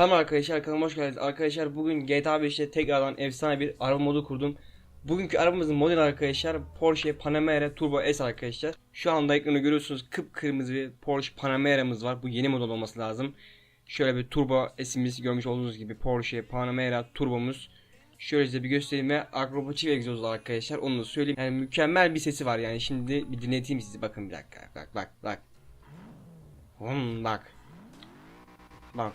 Selam arkadaşlar kanalıma hoş geldiniz. Arkadaşlar bugün GTA 5'te tekrardan efsane bir araba modu kurdum. Bugünkü arabamızın modeli arkadaşlar Porsche Panamera Turbo S arkadaşlar. Şu anda ekranı görüyorsunuz kıpkırmızı bir Porsche Panamera'mız var. Bu yeni model olması lazım. Şöyle bir Turbo S'imiz görmüş olduğunuz gibi Porsche Panamera Turbo'muz. Şöyle size bir göstereyim ve akrobatik egzozlu arkadaşlar onu da söyleyeyim. Yani mükemmel bir sesi var yani şimdi bir dinleteyim sizi bakın bir dakika bak bak bak. Hmm, bak. Bak.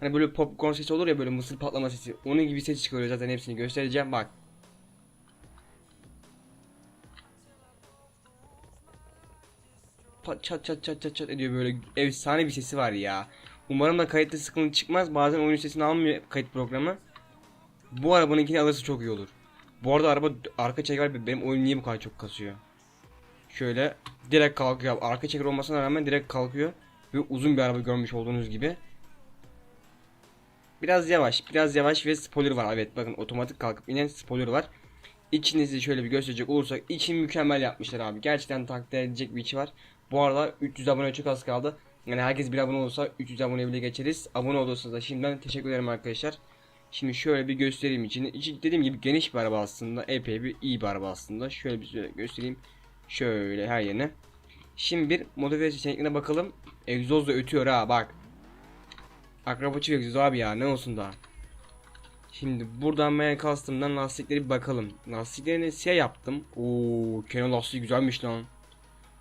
Hani böyle popcorn sesi olur ya böyle mısır patlama sesi. Onun gibi ses çıkarıyor zaten hepsini göstereceğim bak. Pat çat çat çat çat çat ediyor böyle efsane bir sesi var ya. Umarım da kayıtta sıkıntı çıkmaz. Bazen oyun sesini almıyor kayıt programı. Bu arabanınkini alırsa çok iyi olur. Bu arada araba arka çeker benim oyun niye bu kadar çok kasıyor? Şöyle direkt kalkıyor. Arka çeker olmasına rağmen direkt kalkıyor. Ve uzun bir araba görmüş olduğunuz gibi. Biraz yavaş, biraz yavaş ve spoiler var. Evet bakın otomatik kalkıp inen spoiler var. İçinizi şöyle bir gösterecek olursak için mükemmel yapmışlar abi. Gerçekten takdir edilecek bir içi var. Bu arada 300 abone çok az kaldı. Yani herkes bir abone olursa 300 abone bile geçeriz. Abone olursanız da şimdiden teşekkür ederim arkadaşlar. Şimdi şöyle bir göstereyim içini. İçi dediğim gibi geniş bir araba aslında. Epey bir iyi bir araba aslında. Şöyle bir göstereyim. Şöyle her yerine. Şimdi bir modifiye seçeneklerine bakalım. Egzoz da ötüyor ha bak. Akrobatik egzoz abi ya ne olsun daha. Şimdi buradan ben custom'dan lastikleri bakalım. Lastiklerini siyah yaptım. Oo, Canon lastiği güzelmiş lan.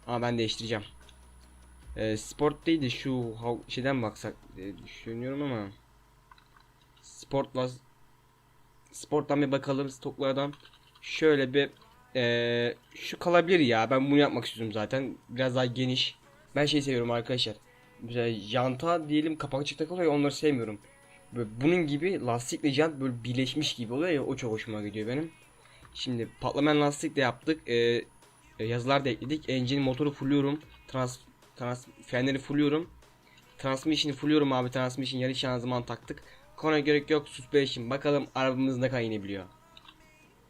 Ama ben değiştireceğim. Ee, sport değil de şu şeyden baksak diye düşünüyorum ama. Sport las Sporttan bir bakalım stoklardan. Şöyle bir ee, şu kalabilir ya. Ben bunu yapmak istiyorum zaten. Biraz daha geniş. Ben şey seviyorum arkadaşlar. Mesela janta diyelim kapakçık takılıyor ya onları sevmiyorum. Böyle bunun gibi lastikle jant böyle birleşmiş gibi oluyor ya o çok hoşuma gidiyor benim. Şimdi patlamayan lastik de yaptık. Ee, yazılar da ekledik. Engine motoru fulluyorum. Trans, trans frenleri fulluyorum. Transmission'ı fulluyorum abi. Transmission yarı şanzıman taktık. Kona gerek yok. Suspension. Bakalım arabamız ne kadar inebiliyor.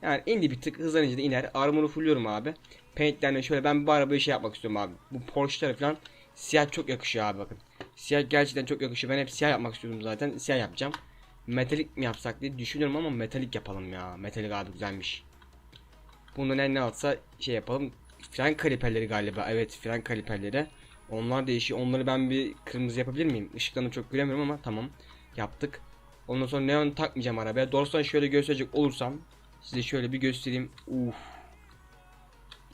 Yani indi bir tık hızlanınca da iner. Armor'u fulluyorum abi. Paint'lerle şöyle ben bu arabayı şey yapmak istiyorum abi. Bu Porsche'lara falan siyah çok yakışıyor abi bakın. Siyah gerçekten çok yakışıyor. Ben hep siyah yapmak istiyordum zaten. Siyah yapacağım. Metalik mi yapsak diye düşünüyorum ama metalik yapalım ya. Metalik abi güzelmiş. Bundan en ne alsa şey yapalım. Fren kaliperleri galiba. Evet fren kaliperleri. Onlar değişiyor. Onları ben bir kırmızı yapabilir miyim? Işıklarını çok göremiyorum ama tamam. Yaptık. Ondan sonra neon takmayacağım arabaya. Doğrusu şöyle gösterecek olursam size şöyle bir göstereyim. Uf.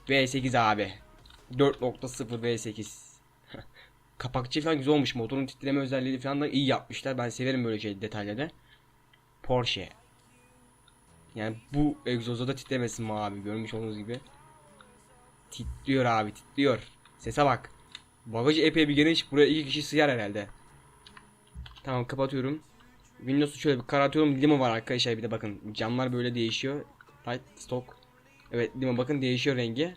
V8 abi. 4.0 V8. Kapakçı falan güzel olmuş. Motorun titreme özelliği falan da iyi yapmışlar. Ben severim böyle şey detayları. Porsche. Yani bu egzoza da titremesin abi görmüş olduğunuz gibi. Titriyor abi titriyor. Sese bak. Bagajı epey bir geniş. Buraya iki kişi sığar herhalde. Tamam kapatıyorum. Windows'u şöyle bir karartıyorum. Limo var arkadaşlar bir de bakın. Camlar böyle değişiyor. Light stock. Evet limo bakın değişiyor rengi.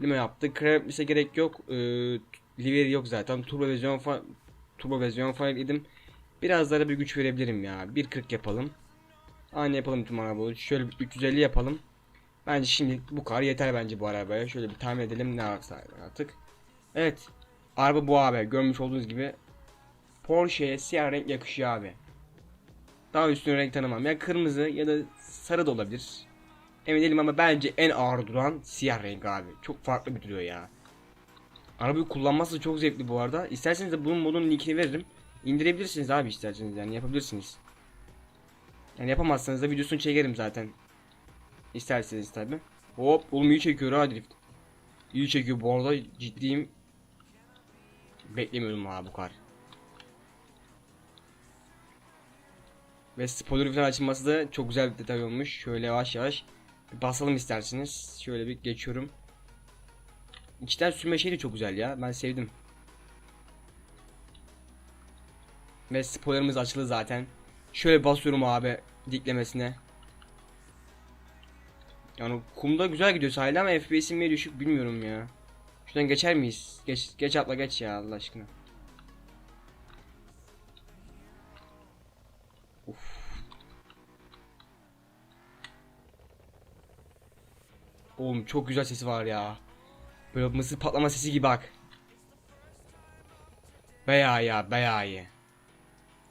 Limo yaptı. Kremlise gerek yok. Ee, Livery yok zaten. Turbo versiyon fa Turbo versiyon file idim. Biraz daha bir güç verebilirim ya. 1.40 yapalım. Aynı yapalım tüm arabaları. Şöyle bir 350 yapalım. Bence şimdi bu kadar yeter bence bu arabaya. Şöyle bir tahmin edelim ne varsa artık. Evet. Araba bu abi. Görmüş olduğunuz gibi. Porsche'ye siyah renk yakışıyor abi. Daha üstüne renk tanımam. Ya kırmızı ya da sarı da olabilir. Emin değilim ama bence en ağır duran siyah renk abi. Çok farklı bir duruyor ya. Arabayı kullanması çok zevkli bu arada. İsterseniz de bunun modunun linkini veririm. İndirebilirsiniz abi isterseniz yani yapabilirsiniz. Yani yapamazsanız da videosunu çekerim zaten. İsterseniz tabi. Hop oğlum iyi çekiyor ha drift. İyi çekiyor bu arada ciddiyim. Beklemiyordum ha bu kadar. Ve spoiler falan açılması da çok güzel bir detay olmuş. Şöyle yavaş yavaş basalım isterseniz. Şöyle bir geçiyorum. İçten sürme şey de çok güzel ya. Ben sevdim. Ve spoilerımız açıldı zaten. Şöyle basıyorum abi diklemesine. Yani kumda güzel gidiyor sahilde ama FPS'im mi düşük bilmiyorum ya. Şuradan geçer miyiz? Geç geç atla geç ya Allah aşkına. Uf. Oğlum çok güzel sesi var ya. Böyle mısır patlama sesi gibi bak. Bayağı ya bayağı iyi.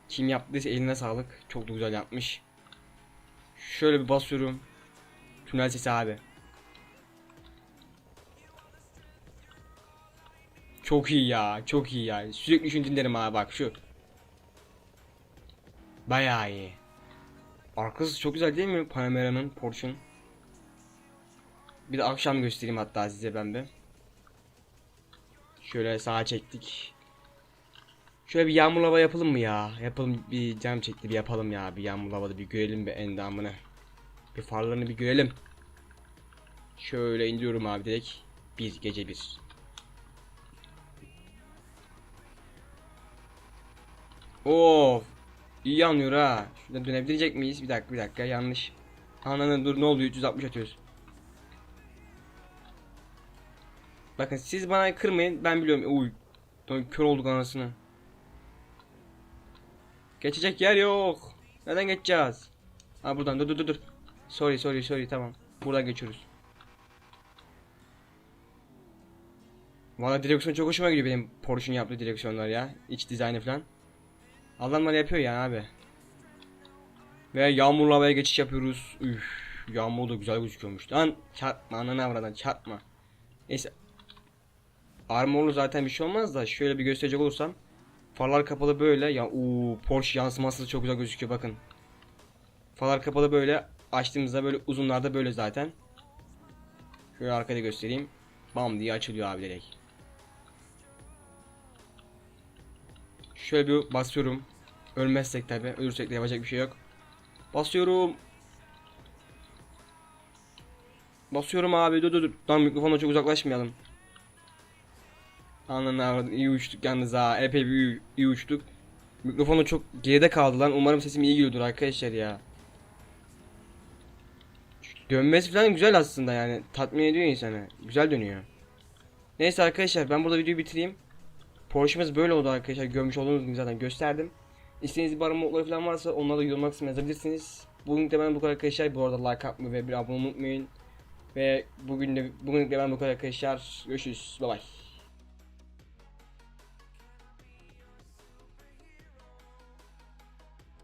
Kim yaptıysa eline sağlık. Çok da güzel yapmış. Şöyle bir basıyorum. Tünel sesi abi. Çok iyi ya, çok iyi ya. Sürekli şunu dinlerim abi bak şu. Bayağı iyi. Arkası çok güzel değil mi Panamera'nın, Porsche'un? Bir de akşam göstereyim hatta size ben bir. Şöyle sağa çektik. Şöyle bir yağmur lava yapalım mı ya? Yapalım bir cam çekti bir yapalım ya. Bir yağmur lavada bir görelim bir endamını. Bir farlarını bir görelim. Şöyle indiriyorum abi direkt. Bir gece bir. Of. İyi yanıyor ha. Şuradan dönebilecek miyiz? Bir dakika bir dakika yanlış. Ananı dur ne oluyor 360 atıyoruz. Bakın siz bana kırmayın ben biliyorum. Uy. Kör olduk anasını. Geçecek yer yok. Neden geçeceğiz? Ha buradan dur dur dur dur. Sorry sorry sorry tamam. Buradan geçiyoruz. Valla direksiyon çok hoşuma gidiyor benim Porsche'un yaptığı direksiyonlar ya. İç dizaynı falan. Adamlar yapıyor ya abi. Ve yağmurlu havaya geçiş yapıyoruz. Üf, yağmur da güzel gözüküyormuş. Lan çarpma ananı avradan çarpma. Neyse. Armorlu zaten bir şey olmaz da şöyle bir gösterecek olursam. Farlar kapalı böyle ya uuu Porsche yansıması da çok güzel gözüküyor bakın. Farlar kapalı böyle açtığımızda böyle uzunlarda böyle zaten. Şöyle arkada göstereyim. Bam diye açılıyor abi direkt. Şöyle bir basıyorum. Ölmezsek tabi. Ölürsek de yapacak bir şey yok. Basıyorum. Basıyorum abi dur dur dur. Lan mikrofona çok uzaklaşmayalım. Ananı avradım. iyi uçtuk yalnız ha. Epey bir iyi, uçtuk. Mikrofonu çok geride kaldı lan. Umarım sesim iyi geliyordur arkadaşlar ya. Dönmesi falan güzel aslında yani. Tatmin ediyor insanı. Güzel dönüyor. Neyse arkadaşlar ben burada videoyu bitireyim. Porsche'miz böyle oldu arkadaşlar. Görmüş olduğunuz gibi zaten gösterdim. İstediğiniz bir modları falan varsa onları da yorumlar kısmına yazabilirsiniz. Bugün de ben bu kadar arkadaşlar. Bu arada like atmayı ve bir abone olmayı unutmayın. Ve bugün de bugün de ben bu kadar arkadaşlar. Görüşürüz. Bay bay.